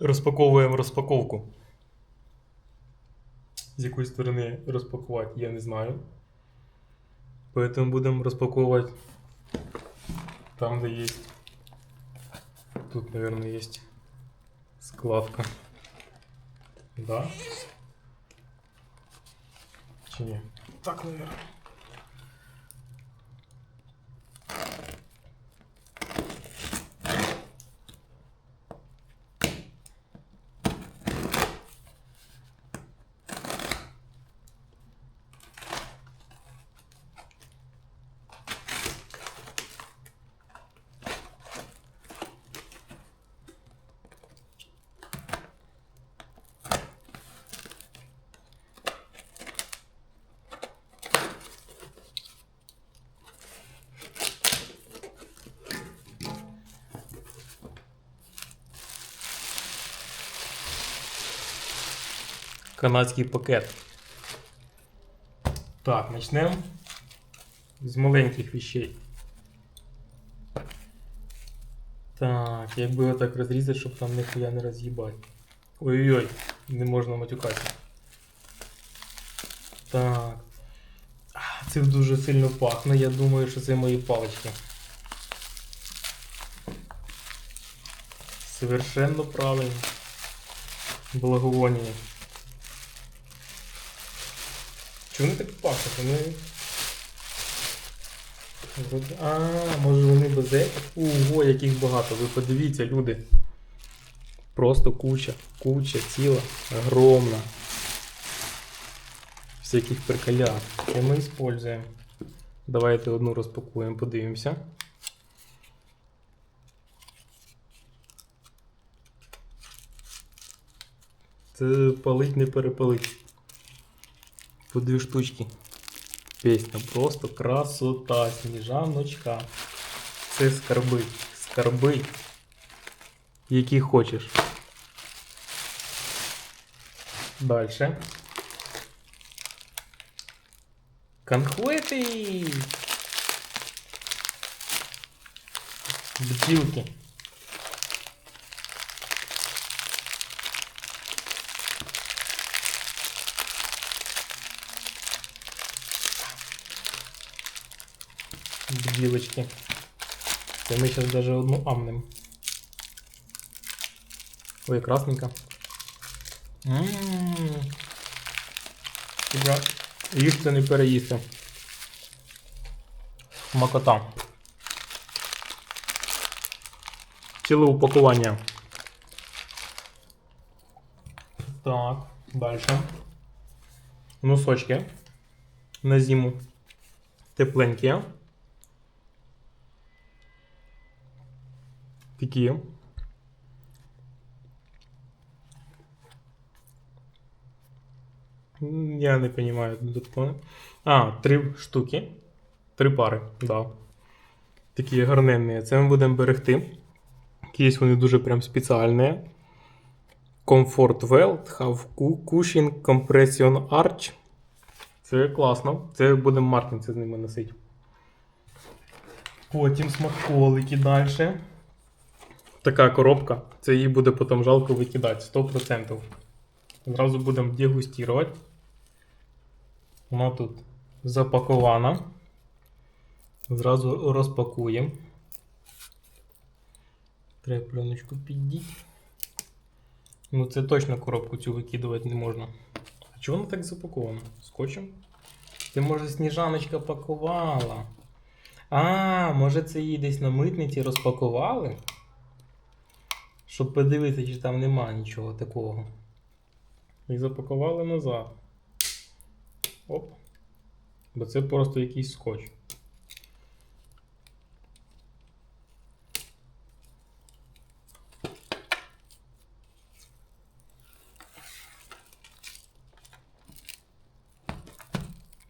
Розпаковуємо розпаковку. З якої сторони розпакувати, я не знаю. Поэтому будемо розпаковувати там, де є. Тут, наверное, є складка. Да? Чи ні? Так, наверное. Канадський пакет. Так, почнемо з маленьких вещей. Так, як би його так розрізати, щоб там ніхуя не роз'їбати. Ой-ой-ой, не можна матюкатися. Так. Це дуже сильно пахне, я думаю, що це мої палички. Совершенно правильно. Благовоние. Чому вони так пахнуть? Вони... А, може вони без етих? Ого, яких багато. Ви подивіться, люди. Просто куча, куча, ціла, огромна. Всяких приколят. І ми используємо. Давайте одну розпакуємо, подивимося. Це палить не перепалить. По дві штучки. Пісня просто красота, сніжаночка. Це скарби. Скарби. Які хочеш. Дальше. Конхвети. Бутилки. Бутилочки. Це ми зараз даже одну амнем. Ой, красненько. Тебе їсти не переїсти. Макота. Ціле упакування. Так, далі. Носочки. На зиму. Тепленькі. Такі. Я не розумію додатково. А, три штуки. Три пари, да. Такі гарненні. Це ми будемо берегти. Якісь вони дуже прям спеціальні. Comfort Weld, Have Cu- Cushion Compression Arch. Це класно. Це будемо маркінці з ними носити. Потім смаколики далі. Така коробка. Це її буде потім жалко викидати 100%. Зразу будемо дегустувати. Вона тут запакована. Зразу розпакуємо. Треба пленочку піддіть. Ну, це точно коробку цю викидувати не можна. А чого вона так запакована? Скотчем? Це може сніжаночка пакувала. А, може це її десь на митниці розпакували? Щоб подивитися, чи там нема нічого такого. І запакували назад. Оп. Бо це просто якийсь скотч.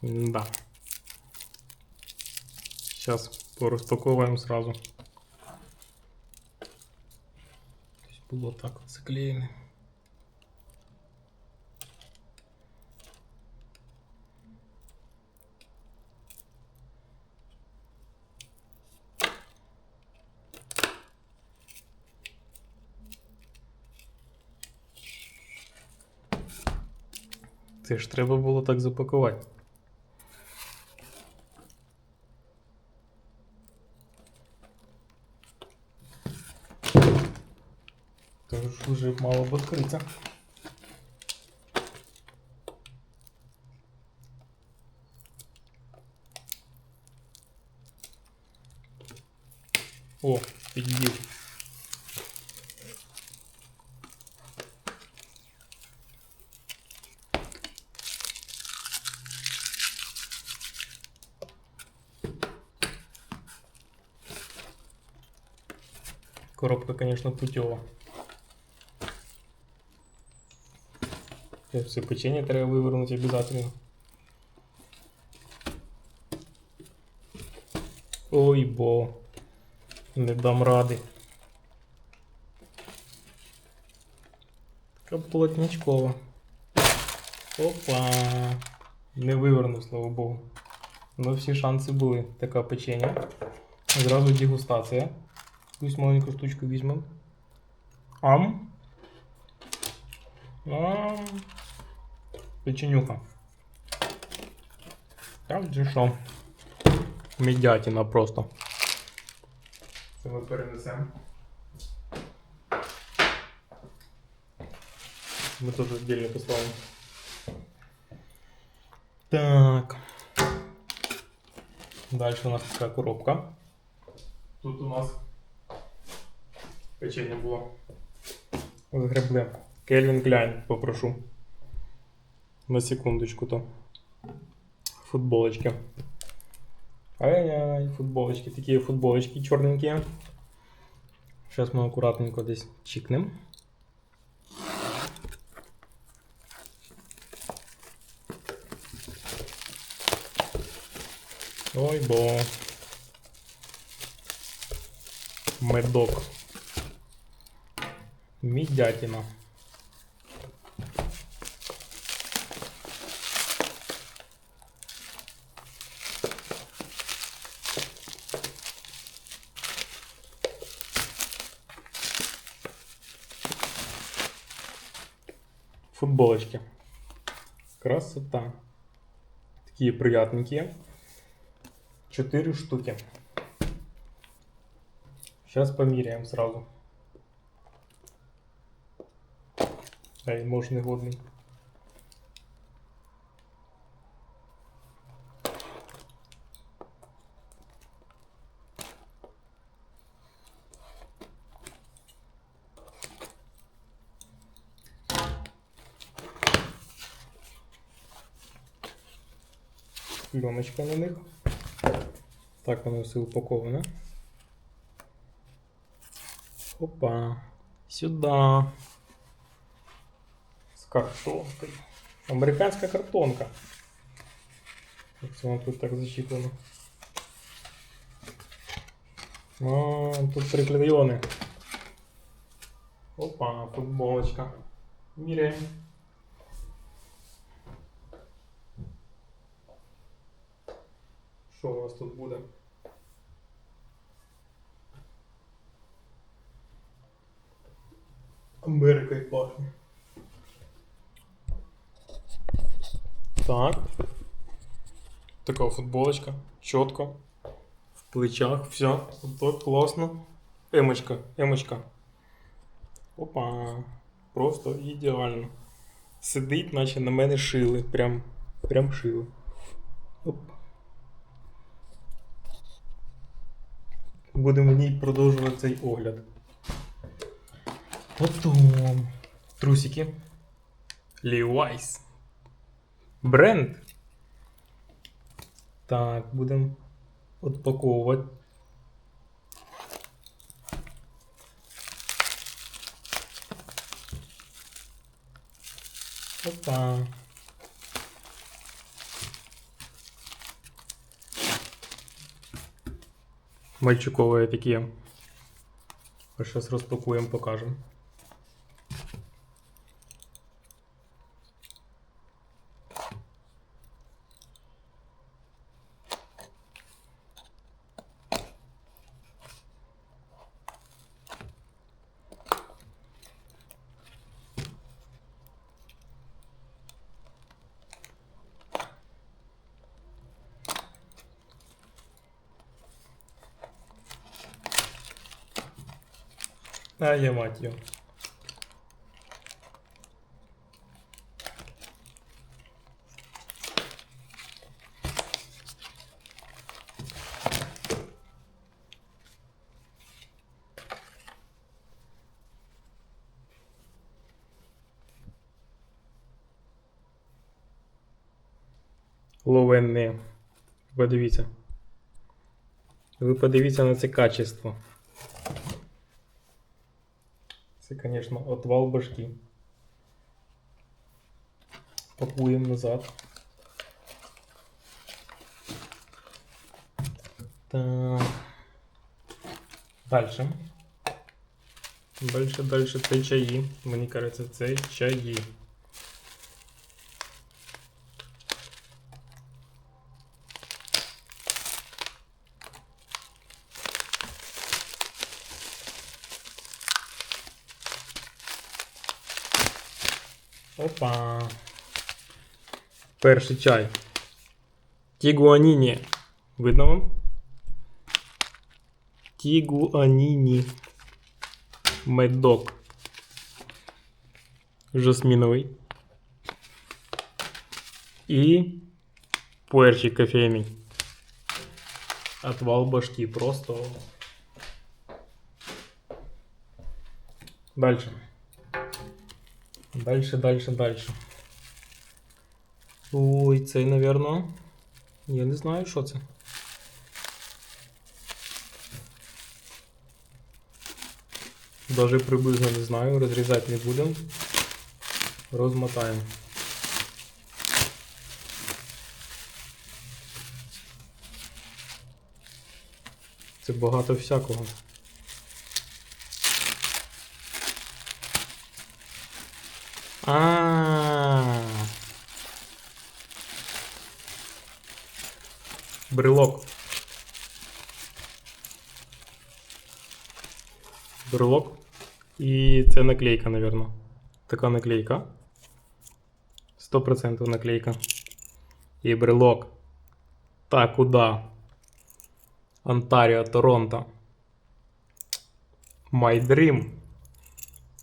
Да. Сейчас порозпаковуємо сразу. було так от заклеєне. Це ж треба було так запакувати. Тож вже мало б відкритися. О, піддів. Коробка, конечно, путева. Все печенье треба вывернуть обязательно. Ой, бо. Не дам ради. Така плотничкова. Опа. Не вивернув, слава Богу. Ну, всі шанси були. Така печення. Зразу дегустація. Якусь маленьку штучку візьмемо. Ам. Ам. Печенюха. Так же що? Медятина просто. Це ми перенесемо. Ми тут віддільно поставимо. Так. Далі у нас така коробка. Тут у нас печення було. Згребли. Кельвін Кляйн попрошу. На секундочку то. Футболочки. Ай-яй, футболочки. Такие футболочки черненькие. Сейчас мы аккуратненько здесь чикнем. Ой, бо. Медок. Мідятина. Футболочки. Красота. Такие приятненькие. Четыре штуки. Сейчас померяем сразу. Ай, может не Пленочка на них. Так воно все упаковане. Опа. Сюда. З картонкою. Американська картонка. Як це воно тут так зачіплено. А, тут приклеєне. Опа, футболочка. Міряємо. Що у нас тут буде? Америкою пахне. Так. Така футболочка. Чітко. В плечах. Все. Тут класно. Емочка. Емочка. Опа. Просто ідеально. Сидить, наче на мене шили. Прям, прям шили. Оп. Будемо в ній продовжувати цей огляд. Потом трусики. Levi's. Бренд. Так, будемо відпаковувати. Опа. Мальчуковые такие. Сейчас распакуем, покажем. А я мать ее. Ловенне. Подивіться. Ви подивіться на це качество. Це, звісно, отвал башки. Пакуємо назад. Так. Дальше. Дальше, дальше це чаї. Мені кажеться, це чаї. Опа. Перший чай. Тігуаніні. Видно вам? Тігуаніні. Медок. Жасміновий. І перший кофейний. Отвал башки. Просто. Дальше. Дальше, дальше, дальше. Ой, цей, напевно. Я не знаю, що це. Даже приблизно не знаю, розрізати не будемо. Розмотаємо. Це багато всякого. А. Брелок. Брелок. І це наклейка, напевно. Така наклейка. 100% наклейка. І брелок. Та куди? Онтаріо, Торонто. My Dream.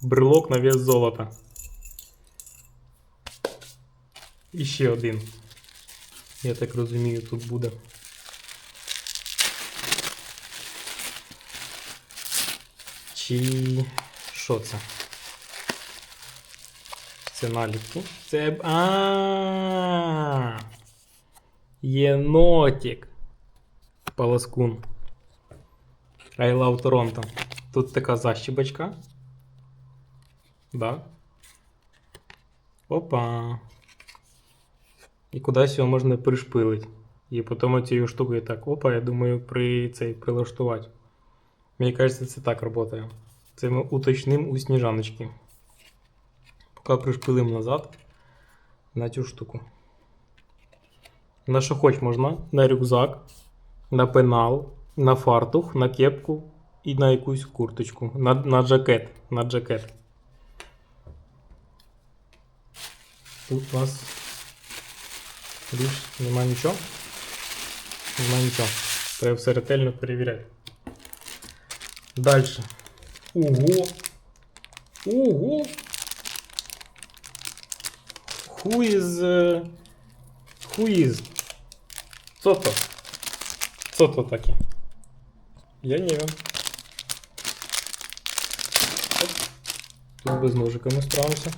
Брелок на вес золота. І ще один. Я так розумію, тут буде. Чи що це? Це наліпки. Це. А. Єнотик. Паласкун. I love Toronto. Тут така защібочка. Да. Опа. І кудись його можна пришпилити. І потім цією штукою так, опа, я думаю, при цей прилаштувати. Мені кажется, це так працює. Це ми уточним у сніжаночки. Поки пришпилимо назад на цю штуку. На що хоч можна, на рюкзак, на пенал, на фартух, на кепку і на якусь курточку. На, на джакет. На джакет. Тут у нас більш нема нічого. Нема нічого. Треба все ретельно перевіряти. Далі. Ого! Ого! Who is... е, Who is? Co to? Co to takie? Я не. Оп. Тут без ножика ми справимося.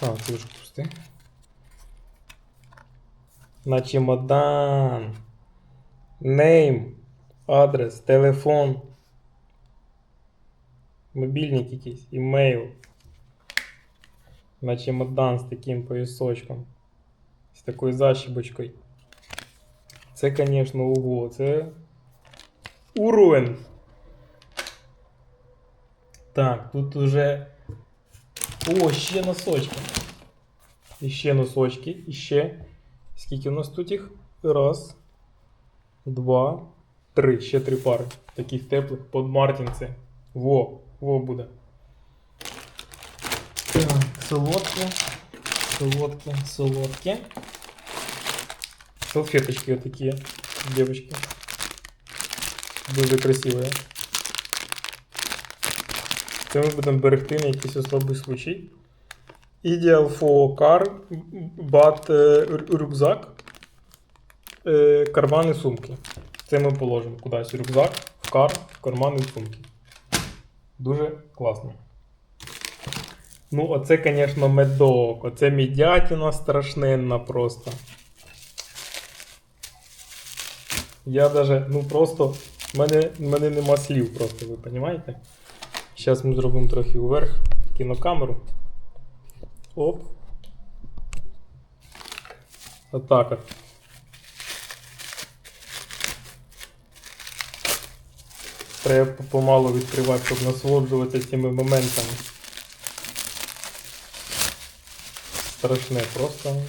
А, це вже пусти. На чемодан. Нейм. Адрес, телефон. Мобільник якийсь, імейл. На чемодан з таким поясочком. З такою защіпочкою. Це, звісно, ого, це уровень. Так, тут уже. О, ще носочки. І ще носочки, і ще. Скільки у нас тут їх? Раз, два, три. Ще три пари. Таких теплих под Мартінці. Во, во буде. Так, солодкі. Солодкі, солодкі. Салфеточки вот такие, девочки. Дуже красивые. Це ми будемо берегти на якийсь особий случай. Ideal for car, but рюкзак, е, кармани сумки. Це ми положимо кудись рюкзак, в кар, в кармани сумки. Дуже класно. Ну, оце, звісно, медок. Оце мідятина страшненна просто. Я даже, ну просто, в мене, в мене нема слів просто, ви розумієте? Зараз ми зробимо трохи уверх кінокамеру. Оп. Отак. Треба помалу відкривати, щоб насолоджуватися цими моментами. Страшне просто.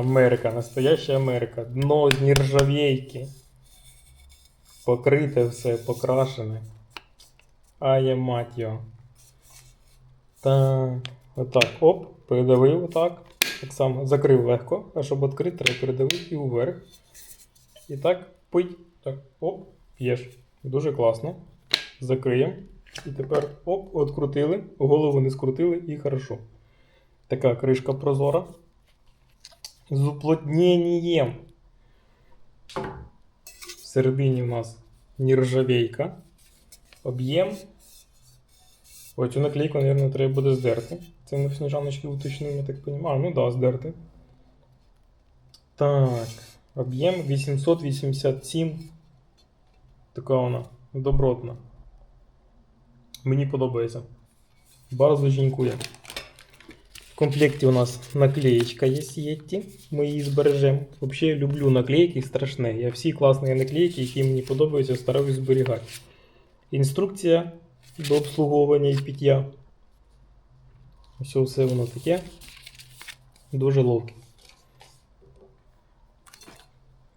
Америка, настоящая Америка. Дно з нержавейки. Покрите все, покрашене. А я мать його. Так. Отак. Оп, передавив отак. Так само закрив легко, а щоб відкрити, треба передавити і вверх. І так, пить. Так, оп, п'єш. Дуже класно. Закриємо. І тепер оп, открутили. Голову не скрутили і хорошо. Така кришка прозора. З уплотненням. Всередині у нас нержавейка. Об'єм. Ось цю наклейку, мабуть, треба буде здерти. Це ми сніжаночки уточнимо, я так розумію. А, ну да, здерти. Так. Об'єм 887. Така вона добротна. Мені подобається. Bardzo dziękuję. В комплекті у нас наклеєчка є Yeti. Ми її збережемо. Взагалі я люблю наклейки страшне. Я всі класні наклейки, які мені подобаються, стараюсь зберігати. Інструкція до обслуговування і пиття. Ось все воно таке. Дуже ловке.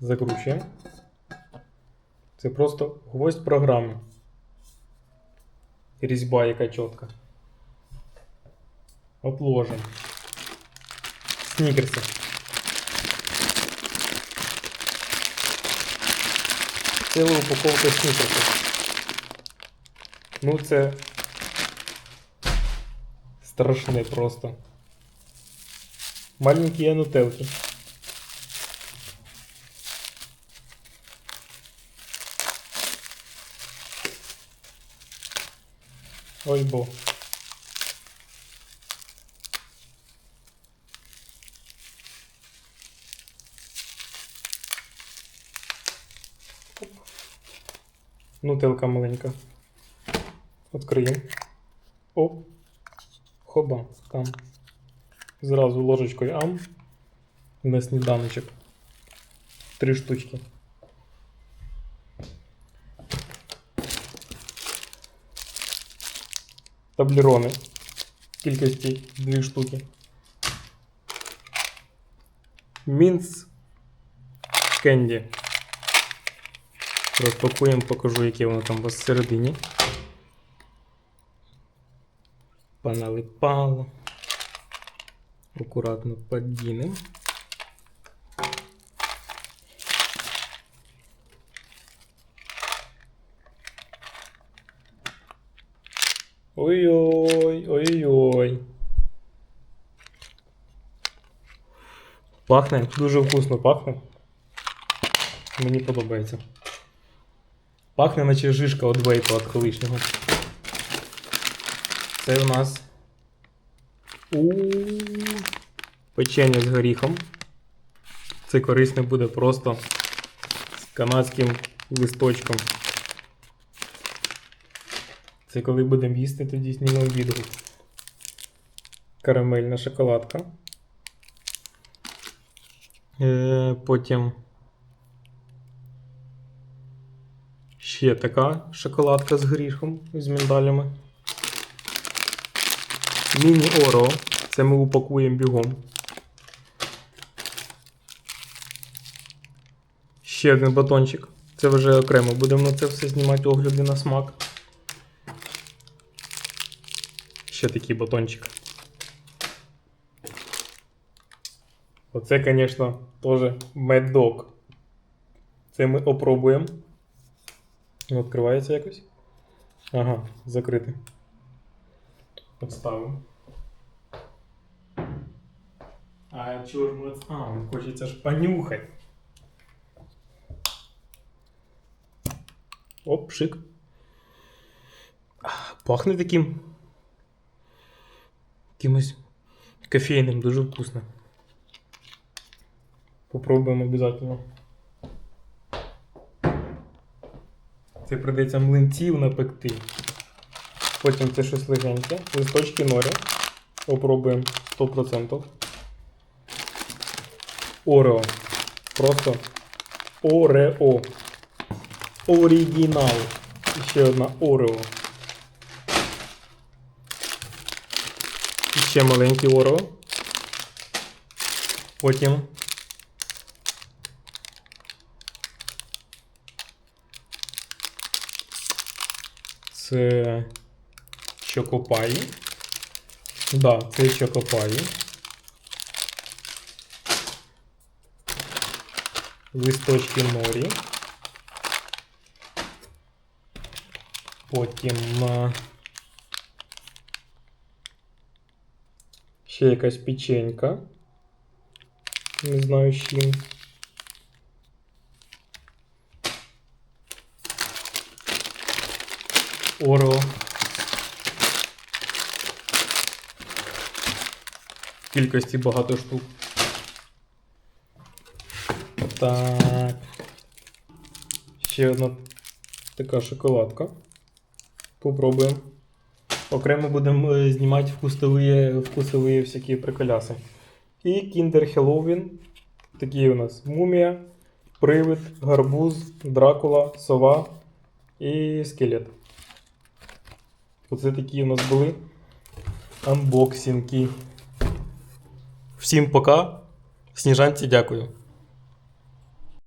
Закручуємо. Це просто гвоздь програми. Різьба яка чітка. Отложим. Снікерси. Ціла упаковка снікерсів. Ну це страшне просто. Маленькі нутелки. Ой бо. Нутелка маленька. Откриємо. Оп. Хоба. Там. Зразу ложечкою ам. На сніданочок. Три штучки. Таблерони. Кількості дві штуки. Мінц кенді. Розпакуємо, покажу, яке воно там у вас всередині. Поналипало. Акуратно подінемо. Ой-ой, ой-ой. Пахне, дуже вкусно пахне. Мені подобається. Пахне, наче жишка від вейпа від колишнього. Це у нас печення з горіхом. Це корисне буде просто з канадським листочком. Це коли будемо їсти, тоді знімемо відгук. Карамельна шоколадка. Е, потім ще така шоколадка з горішком з міндалями. Міні Оро. Це ми упакуємо бігом. Ще один батончик. Це вже окремо. Будемо на це все знімати огляди на смак. Ще такий батончик. Оце, звісно, теж медок. Це ми опробуємо. Ну, Відкривається якось. Ага, закритий. Поставимо. А чого ж ми... А, хочеться ж понюхати. Оп, шик. Пахне таким. Якимось кофейним, дуже вкусно. Попробуємо обов'язково. Це прийдеться млинців напекти. Потім це щось легеньке. Листочки норі. Попробуємо 100%. Орео. Просто Орео. Оригінал. І ще одна Орео. І ще маленький Орео. Потім. Чокопаї. Да, це Чокопаї. Листочки норі. Потім ще якась печенька. Не знаю з чим. Орео. В кількості багато штук. Так. Ще одна така шоколадка. Попробуємо. Окремо будемо е, знімати вкусові, вкусові всякі приколяси. І Kinder Halloween. Такі у нас мумія, привид, гарбуз, дракула, сова і скелет. Оце такі у нас були анбоксинги. Всім пока. Сніжанці дякую.